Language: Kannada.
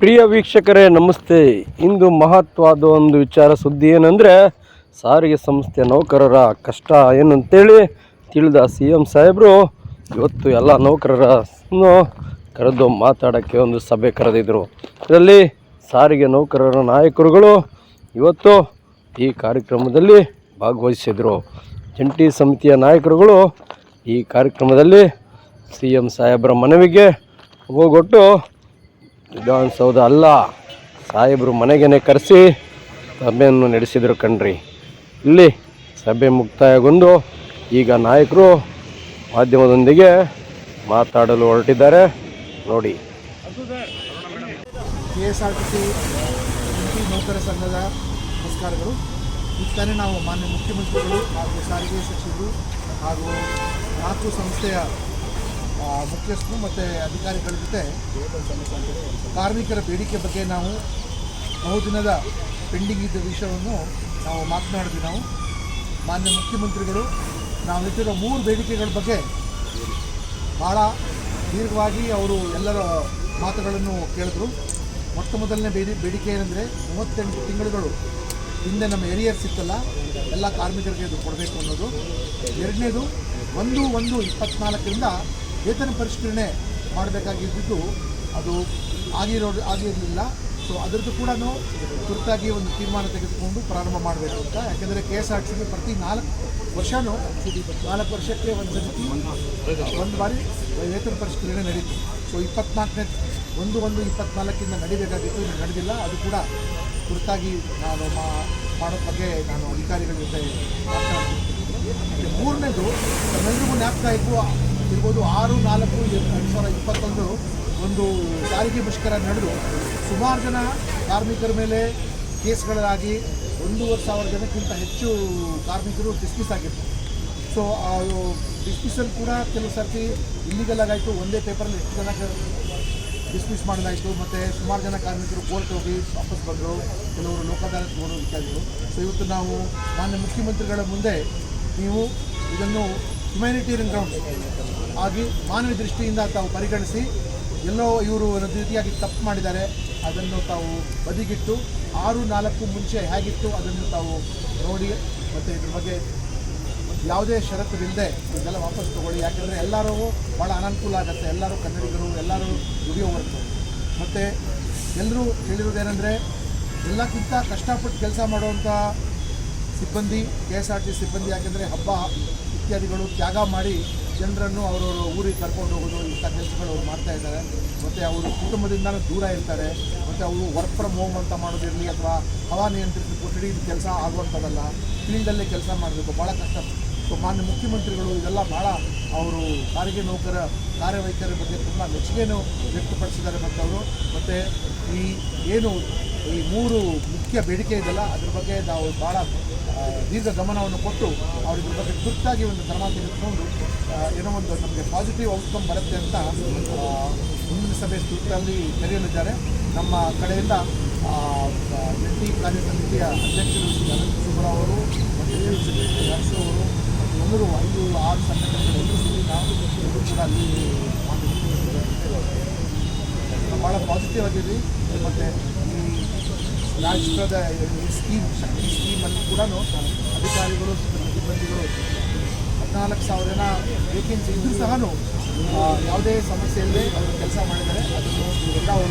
ಪ್ರಿಯ ವೀಕ್ಷಕರೇ, ನಮಸ್ತೆ. ಇಂದು ಮಹತ್ವದ ಒಂದು ವಿಚಾರ ಸುದ್ದಿ ಏನಂದರೆ, ಸಾರಿಗೆ ಸಂಸ್ಥೆ ನೌಕರರ ಕಷ್ಟ ಏನು ಅಂತೇಳಿ ತಿಳಿದ ಸಿ ಎಂ ಸಾಹೇಬರು, ಇವತ್ತು ಎಲ್ಲ ನೌಕರರನ್ನು ಕರೆದು ಮಾತಾಡೋಕ್ಕೆ ಒಂದು ಸಭೆ ಕರೆದಿದ್ದರು ಇದರಲ್ಲಿ ಸಾರಿಗೆ ನೌಕರರ ನಾಯಕರುಗಳು ಇವತ್ತು ಈ ಕಾರ್ಯಕ್ರಮದಲ್ಲಿ ಭಾಗವಹಿಸಿದರು. ಜಂಟಿ ಸಮಿತಿಯ ನಾಯಕರುಗಳು ಈ ಕಾರ್ಯಕ್ರಮದಲ್ಲಿ ಸಿ ಎಂ ಸಾಹೇಬರ ಮನವಿಗೆ ಹೋಗೊಟ್ಟು ವಿಧಾನಸೌಧ ಅಲ್ಲ. ಸಾಹೇಬರು ಮನೆಗೇನೆ ಕರೆಸಿ ಸಭೆಯನ್ನು ನಡೆಸಿದರು ಕಣ್ರಿ. ಇಲ್ಲಿ ಸಭೆ ಮುಕ್ತಾಯಗೊಂಡು ಈಗ ನಾಯಕರು ಮಾಧ್ಯಮದೊಂದಿಗೆ ಮಾತಾಡಲು ಹೊರಟಿದ್ದಾರೆ. ನೋಡಿ. K S R T C ಜಂಟಿ ನೌಕರ ಸಂಘದ ನಮಸ್ಕಾರಗಳು. ಇತ್ತಾನೆ ನಾವು ಮಾನ್ಯ ಮುಖ್ಯಮಂತ್ರಿಗಳು ಹಾಗೂ ಸಾರಿಗೆ ಸಚಿವರು ಹಾಗೂ ನಾಲ್ಕು ಸಂಸ್ಥೆಯ ಮುಖ್ಯಸ್ಥರು ಮತ್ತು ಅಧಿಕಾರಿಗಳ ಜೊತೆ ಕಾರ್ಮಿಕರ ಬೇಡಿಕೆ ಬಗ್ಗೆ ನಾವು ಬಹುದಿನದ ಪೆಂಡಿಂಗ್ ಇದ್ದ ವಿಷಯವನ್ನು ನಾವು ಮಾತನಾಡಿದ್ವಿ. ನಾವು ಮಾನ್ಯ ಮುಖ್ಯಮಂತ್ರಿಗಳು, ನಾವು ಇಟ್ಟಿರೋ ಮೂರು ಬೇಡಿಕೆಗಳ ಬಗ್ಗೆ ಭಾಳ ದೀರ್ಘವಾಗಿ ಅವರು ಎಲ್ಲರ ಮಾತುಗಳನ್ನು ಕೇಳಿದ್ರು. ಮೊಟ್ಟ ಮೊದಲನೇ ಬೇಡಿ, ಬೇಡಿಕೆ ಏನಂದರೆ ಮೂವತ್ತೆಂಟು ತಿಂಗಳುಗಳು ಹಿಂದೆ ನಮ್ಮ ಎರಿಯರ್ಸ್ ಇತ್ತಲ್ಲ, ಎಲ್ಲ ಕಾರ್ಮಿಕರಿಗೆ ಇದು ಕೊಡಬೇಕು ಅನ್ನೋದು. ಎರಡನೇದು, ಒಂದು ಒಂದು ಇಪ್ಪತ್ನಾಲ್ಕರಿಂದ ವೇತನ ಪರಿಷ್ಕರಣೆ ಮಾಡಬೇಕಾಗಿದ್ದು ಅದು ಆಗಿರೋ ಆಗಿರಲಿಲ್ಲ. ಸೊ ಅದರದ್ದು ಕೂಡ ತುರ್ತಾಗಿ ಒಂದು ತೀರ್ಮಾನ ತೆಗೆದುಕೊಂಡು ಪ್ರಾರಂಭ ಮಾಡಬೇಕು ಅಂತ. ಯಾಕೆಂದರೆ ಕೆ ಎಸ್ ಆರ್ ಟಿ ಪ್ರತಿ ನಾಲ್ಕು ವರ್ಷವೂ ನಾಲ್ಕು ವರ್ಷಕ್ಕೆ ಒಂದು ಸರ್ತಿ, ಒಂದು ಬಾರಿ ವೇತನ ಪರಿಷ್ಕರಣೆ ನಡೀತು. ಸೊ ಇಪ್ಪತ್ನಾಲ್ಕನೇ, ಒಂದು ಒಂದು ಇಪ್ಪತ್ನಾಲ್ಕಿಂದ ನಡಿಬೇಕಾಗಿತ್ತು ನಡೆದಿಲ್ಲ. ಅದು ಕೂಡ ತುರ್ತಾಗಿ ನಾನು ಮಾಡೋ ಬಗ್ಗೆ ನಾನು ಅಧಿಕಾರಿಗಳ ಜೊತೆ ಮಾತನಾಡ್ತೀನಿ ಮೂರನೇದು ನಮ್ಮೆಲ್ಲರಿಗೂ ಜ್ಞಾಪಕ ಇದ್ದು ಇರ್ಬೋದು ಆರು, ನಾಲ್ಕು ಎರಡು ಸಾವಿರದ ಇಪ್ಪತ್ತೊಂದು ಒಂದು ಸಾರಿಗೆ ಮುಷ್ಕರ ನಡೆದು ಸುಮಾರು ಜನ ಕಾರ್ಮಿಕರ ಮೇಲೆ ಕೇಸ್ಗಳಾಗಿ ಒಂದೂವರೆ ಸಾವಿರ ಜನಕ್ಕಿಂತ ಹೆಚ್ಚು ಕಾರ್ಮಿಕರು ಡಿಸ್ಮಿಸ್ ಆಗಿರ್ತಾರೆ ಸೊ ಡಿಸ್ಮಿಸಲ್ ಕೂಡ ಕೆಲವು ಸರ್ತಿ ಇಲ್ಲಿಗಲ್ ಆಗಾಯಿತು. ಒಂದೇ ಪೇಪರಲ್ಲಿ ಎಷ್ಟು ಜನ ಡಿಸ್ಮಿಸ್ ಮಾಡಲಾಯಿತು. ಮತ್ತು ಸುಮಾರು ಜನ ಕಾರ್ಮಿಕರು ಕೋರ್ಟ್ ಹೋಗಿ ವಾಪಸ್ ಬಂದರು. ಕೆಲವರು ಲೋಕಾದಾಲತ್ ನೋಡೋ ಇತ್ಯಾದಿಗಳು ಸೊ ಇವತ್ತು ನಾವು ಮಾನ್ಯ ಮುಖ್ಯಮಂತ್ರಿಗಳ ಮುಂದೆ ನೀವು ಇದನ್ನು ಹ್ಯುಮ್ಯಾನಿಟೇರಿಯನ್ ಗ್ರೌಂಡ್ ಆಗಿ ಮಾನವ ದೃಷ್ಟಿಯಿಂದ ತಾವು ಪರಿಗಣಿಸಿ ಎಲ್ಲೋ ಇವರು ಒಂದು ರೀತಿಯಾಗಿ ತಪ್ಪು ಮಾಡಿದ್ದಾರೆ, ಅದನ್ನು ತಾವು ಬದಿಗಿಟ್ಟು ಆರು ನಾಲ್ಕು ಮುಂಚೆ ಹೇಗಿತ್ತು ಅದನ್ನು ತಾವು ನೋಡಿ ಮತ್ತು ಇದ್ರ ಬಗ್ಗೆ ಯಾವುದೇ ಷರತ್ತಿಲ್ಲದೆ ಇದೆಲ್ಲ ವಾಪಸ್ ತಗೊಳ್ಳಿ. ಯಾಕೆಂದರೆ ಎಲ್ಲರೂ ಭಾಳ ಅನಾನುಕೂಲ ಆಗುತ್ತೆ. ಎಲ್ಲರೂ ಕನ್ನಡಿಗರು, ಎಲ್ಲರೂ ದುಡಿಯೋ ವರ್ಕ್ ಮತ್ತು ಎಲ್ಲರೂ ಹೇಳಿರೋದೇನೆಂದರೆ, ಎಲ್ಲಕ್ಕಿಂತ ಕಷ್ಟಪಟ್ಟು ಕೆಲಸ ಮಾಡುವಂಥ ಸಿಬ್ಬಂದಿ, ಕೆ ಎಸ್ ಆರ್ ಟಿ ಸಿಬ್ಬಂದಿ ಯಾಕೆಂದರೆ ಹಬ್ಬ ಇತ್ಯಾದಿಗಳು ತ್ಯಾಗ ಮಾಡಿ ಜನರನ್ನು ಅವರವರು ಊರಿಗೆ ಕರ್ಕೊಂಡು ಹೋಗೋದು, ಇಂಥ ಕೆಲಸಗಳು ಅವ್ರು ಮಾಡ್ತಾ ಇದ್ದಾರೆ. ಮತ್ತು ಅವರು ಕುಟುಂಬದಿಂದಲೂ ದೂರ ಇರ್ತಾರೆ. ಮತ್ತು ಅವರು ವರ್ಕ್ ಫ್ರಮ್ ಹೋಮ್ ಅಂತ ಮಾಡೋದಿರಲಿ ಅಥವಾ ಹವಾನಿಯಂತ್ರಿತ ಕೊಠಡಿ ಕೆಲಸ ಆಗುವಂಥದ್ದಲ್ಲ. ಫೀಲ್ಡಲ್ಲೇ ಕೆಲಸ ಮಾಡಬೇಕು. ಭಾಳ ಕಷ್ಟ. ಸೊ, ಮಾನ್ಯ ಮುಖ್ಯಮಂತ್ರಿಗಳು ಇದೆಲ್ಲ ಭಾಳ ಅವರು ಸಾರಿಗೆ ನೌಕರ, ಕಾರ್ಯವೈಖರಿ ಬಗ್ಗೆ ತುಂಬ ಮೆಚ್ಚುಗೆಯನ್ನು ವ್ಯಕ್ತಪಡಿಸಿದ್ದಾರೆ ಮತ್ತು ಅವರು. ಮತ್ತು ಈ ಏನು ಈ ಮೂರು ಮುಖ್ಯ ಬೇಡಿಕೆ ಇದೆಯಲ್ಲ, ಅದ್ರ ಬಗ್ಗೆ ನಾವು ಭಾಳ ದೀರ್ಘ ಗಮನವನ್ನು ಕೊಟ್ಟು ಅವರಿಗೆ ಬಗ್ಗೆ ತುರ್ತಾಗಿ ಒಂದು ಕ್ರಮ ತೆಗೆದುಕೊಂಡು ಏನೋ ಒಂದು ನಮಗೆ ಪಾಸಿಟಿವ್ ಔಟ್ಕಮ್ ಬರುತ್ತೆ ಅಂತ ಮುಂದಿನ ಸಭೆ ತುರ್ತಲ್ಲಿ ಕರೆಯಲಿದ್ದಾರೆ ನಮ್ಮ ಕಡೆಯಿಂದ ಜಂಟಿ ಕಾರ್ಯ ಸಮಿತಿಯ ಕಾರ್ಯಸಮಿತಿಯ ಅಧ್ಯಕ್ಷರು ಶ್ರೀ ಅನಂತ ಸುಬ್ಬರಾವ್ ಅವರು, ಮತ್ತು ನರ್ಸು ಅವರು, ಮತ್ತು ಐದು, ಆರು ಸಂಘಟನೆಗಳು ಸೇರಿ ನಾವು ಕೂಡ ಅಲ್ಲಿ. ಭಾಳ ಪಾಸಿಟಿವ್ ಆಗಿದ್ವಿ ಮತ್ತು ಈ ಈ ಸ್ಕೀಮ್ ಶಕ್ತಿ ಸ್ಕೀಮಲ್ಲಿ ಕೂಡ ಅಧಿಕಾರಿಗಳು, ಸಿಬ್ಬಂದಿಗಳು ಹದಿನಾಲ್ಕು ಸಾವಿರ ಜನ ವೇಕೆನ್ಸಿ ಇದ್ರೂ ಸಹ ಯಾವುದೇ ಸಮಸ್ಯೆ ಇಲ್ಲದೆ ಅವರು ಕೆಲಸ ಮಾಡಿದರೆ ಅದನ್ನು ಎಲ್ಲ ಅವರು